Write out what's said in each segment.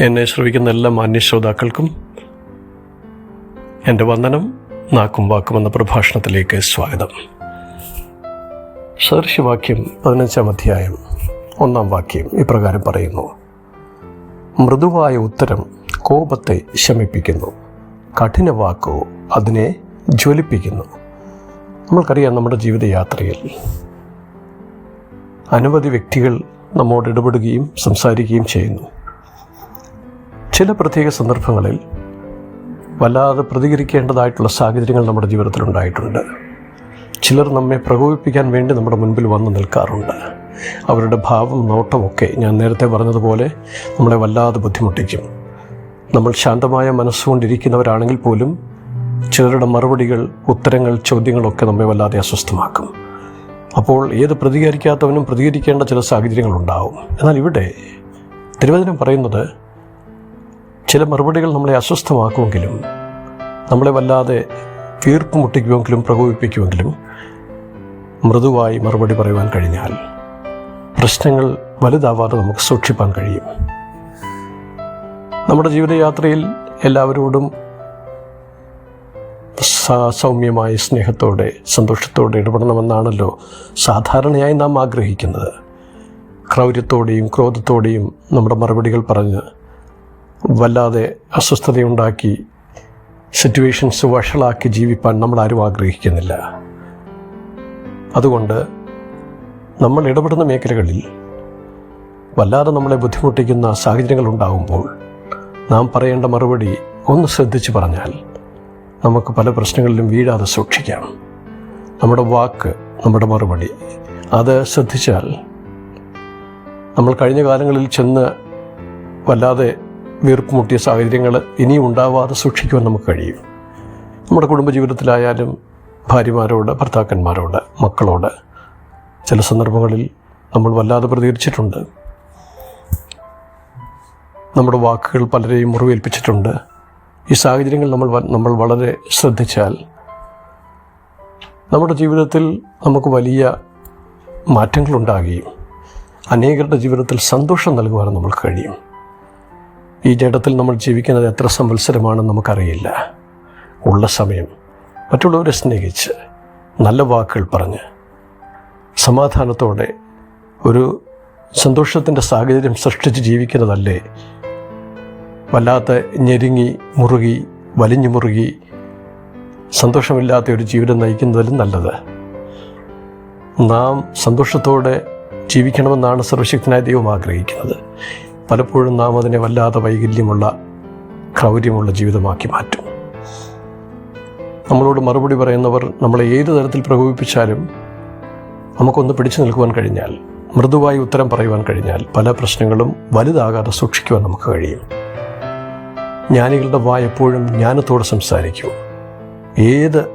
എന്നെ ശ്രവിക്കുന്ന എല്ലാ മാന്യ ശ്രോതാക്കൾക്കും എന്റെ വന്ദനം നാക്കും വാക്കും എന്ന പ്രഭാഷണത്തിലേക്ക് സ്വാഗതം. സദൃശ്യവാക്യം പതിനഞ്ചാം അധ്യായം ഒന്നാം വാക്യം ഇപ്രകാരം പറയുന്നു. മൃദുവായ ഉത്തരം കോപത്തെ ശമിപ്പിക്കുന്നു. കഠിന വാക്കോ അതിനെ ജ്വലിപ്പിക്കുന്നു. നമ്മൾക്കറിയാം നമ്മുടെ ജീവിതയാത്രയിൽ അനവധി വ്യക്തികൾ നമ്മോട് ഇടപെടുകയും സംസാരിക്കുകയും ചെയ്യുന്നു. ചില പ്രത്യേക സന്ദർഭങ്ങളിൽ വല്ലാതെ പ്രതികരിക്കേണ്ടതായിട്ടുള്ള സാഹചര്യങ്ങൾ നമ്മുടെ ജീവിതത്തിൽ ഉണ്ടായിട്ടുണ്ട് ചിലർ നമ്മെ പ്രകോപിപ്പിക്കാൻ വേണ്ടി നമ്മുടെ മുൻപിൽ വന്നു നിൽക്കാറുണ്ട്. അവരുടെ ഭാവം നോട്ടമൊക്കെ ഞാൻ നേരത്തെ പറഞ്ഞതുപോലെ നമ്മളെ വല്ലാതെ ബുദ്ധിമുട്ടിക്കും. നമ്മൾ ശാന്തമായ മനസ്സുകൊണ്ടിരിക്കുന്നവരാണെങ്കിൽ പോലും ചിലരുടെ മറുപടികൾ ഉത്തരങ്ങൾ ചോദ്യങ്ങളൊക്കെ നമ്മെ വല്ലാതെ അസ്വസ്ഥമാക്കും. അപ്പോൾ ഏത് പ്രതികരിക്കാത്തവനും പ്രതികരിക്കേണ്ട ചില സാഹചര്യങ്ങളുണ്ടാവും. എന്നാൽ ഇവിടെ തിരുവചനം പറയുന്നത് ചില മറുപടികൾ നമ്മളെ അസ്വസ്ഥമാക്കുമെങ്കിലും നമ്മളെ വല്ലാതെ വീർപ്പ് മുട്ടിക്കുമെങ്കിലും പ്രകോപിപ്പിക്കുമെങ്കിലും മൃദുവായി മറുപടി പറയുവാൻ കഴിഞ്ഞാൽ പ്രശ്നങ്ങൾ വലുതാവാതെ നമുക്ക് സൂക്ഷിപ്പാൻ കഴിയും. നമ്മുടെ ജീവിതയാത്രയിൽ എല്ലാവരോടും സൗമ്യമായ സ്നേഹത്തോടെ സന്തോഷത്തോടെ ഇടപെടണമെന്നാണല്ലോ സാധാരണയായി നാം ആഗ്രഹിക്കുന്നത്. ക്രൗര്യത്തോടെയും ക്രോധത്തോടെയും നമ്മുടെ മറുപടികൾ പറഞ്ഞ് വല്ലാതെ അസ്വസ്ഥതയുണ്ടാക്കി സിറ്റുവേഷൻസ് വഷളാക്കി ജീവിപ്പാൻ നമ്മൾ ആരും ആഗ്രഹിക്കുന്നില്ല. അതുകൊണ്ട് നമ്മൾ ഇടപെടുന്ന മേഖലകളിൽ വല്ലാതെ നമ്മളെ ബുദ്ധിമുട്ടിക്കുന്ന സാഹചര്യങ്ങൾ ഉണ്ടാകുമ്പോൾ നാം പറയേണ്ട മറുപടി ഒന്ന് ശ്രദ്ധിച്ചു പറഞ്ഞാൽ നമുക്ക് പല പ്രശ്നങ്ങളിലും വീഴാതെ സൂക്ഷിക്കാം. നമ്മുടെ വാക്ക് നമ്മുടെ മറുപടി അത് ശ്രദ്ധിച്ചാൽ നമ്മൾ കഴിഞ്ഞ കാലങ്ങളിൽ ചെന്ന് വല്ലാതെ വീർപ്പുമുട്ടിയ സാഹചര്യങ്ങൾ ഇനിയും ഉണ്ടാവാതെ സൂക്ഷിക്കുവാൻ നമുക്ക് കഴിയും. നമ്മുടെ കുടുംബജീവിതത്തിലായാലും ഭാര്യമാരോട് ഭർത്താക്കന്മാരോട് മക്കളോട് ചില സന്ദർഭങ്ങളിൽ നമ്മൾ വല്ലാതെ പ്രതികരിച്ചിട്ടുണ്ട്. നമ്മുടെ വാക്കുകൾ പലരെയും മുറിവേൽപ്പിച്ചിട്ടുണ്ട്. ഈ സാഹചര്യങ്ങൾ നമ്മൾ നമ്മൾ വളരെ ശ്രദ്ധിച്ചാൽ നമ്മുടെ ജീവിതത്തിൽ നമുക്ക് വലിയ മാറ്റങ്ങളുണ്ടാകുകയും അനേകരുടെ ജീവിതത്തിൽ സന്തോഷം നൽകുവാനും നമുക്ക് കഴിയും. ഈ ജഡത്തിൽ നമ്മൾ ജീവിക്കുന്നത് എത്ര സംവത്സരമാണെന്ന് നമുക്കറിയില്ല. ഉള്ള സമയം മറ്റുള്ളവരെ സ്നേഹിച്ച് നല്ല വാക്കുകൾ പറഞ്ഞ് സമാധാനത്തോടെ ഒരു സന്തോഷത്തിന്റെ സാഹചര്യം സൃഷ്ടിച്ച് ജീവിക്കുന്നതല്ലേ? വല്ലാത്ത ഞെരുങ്ങി മുറുകി വലിഞ്ഞു മുറുകി സന്തോഷമില്ലാത്ത ഒരു ജീവിതം നയിക്കുന്നതിലും നല്ലത്. നാം സന്തോഷത്തോടെ ജീവിക്കണമെന്നാണ് സർവശക്തനായ ദൈവം ആഗ്രഹിക്കുന്നത്. പലപ്പോഴും നാം അതിനെ വല്ലാതെ വൈകല്യമുള്ള ക്രൗര്യമുള്ള ജീവിതമാക്കി മാറ്റും. നമ്മളോട് മറുപടി പറയുന്നവർ നമ്മളെ ഏത് തരത്തിൽ പ്രകോപിപ്പിച്ചാലും നമുക്കൊന്ന് പിടിച്ചു നിൽക്കുവാൻ കഴിഞ്ഞാൽ മൃദുവായി ഉത്തരം പറയുവാൻ കഴിഞ്ഞാൽ പല പ്രശ്നങ്ങളും വലുതാകാതെ സൂക്ഷിക്കുവാൻ നമുക്ക് കഴിയും. ജ്ഞാനികളുടെ വായ എപ്പോഴും ജ്ഞാനത്തോടെ സംസാരിക്കും. ഏത്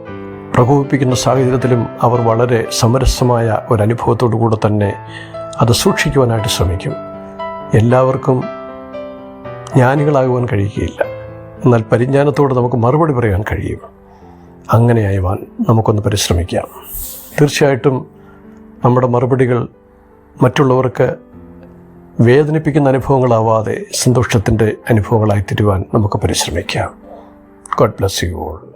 പ്രകോപിപ്പിക്കുന്ന സാഹചര്യത്തിലും അവർ വളരെ സമരസമായ ഒരനുഭവത്തോടു കൂടെ തന്നെ അത് സൂക്ഷിക്കുവാനായിട്ട് ശ്രമിക്കും. എല്ലാവർക്കും ജ്ഞാനികളാകുവാൻ കഴിയുകയില്ല. എന്നാൽ പരിജ്ഞാനത്തോടെ നമുക്ക് മറുപടി പറയാൻ കഴിയും. അങ്ങനെയായുവാൻ നമുക്കൊന്ന് പരിശ്രമിക്കാം. തീർച്ചയായിട്ടും നമ്മുടെ മറുപടികൾ മറ്റുള്ളവർക്ക് വേദനിപ്പിക്കുന്ന അനുഭവങ്ങളാവാതെ സന്തോഷത്തിന്റെ അനുഭവങ്ങളായി തരുവാൻ നമുക്ക് പരിശ്രമിക്കാം. God bless you all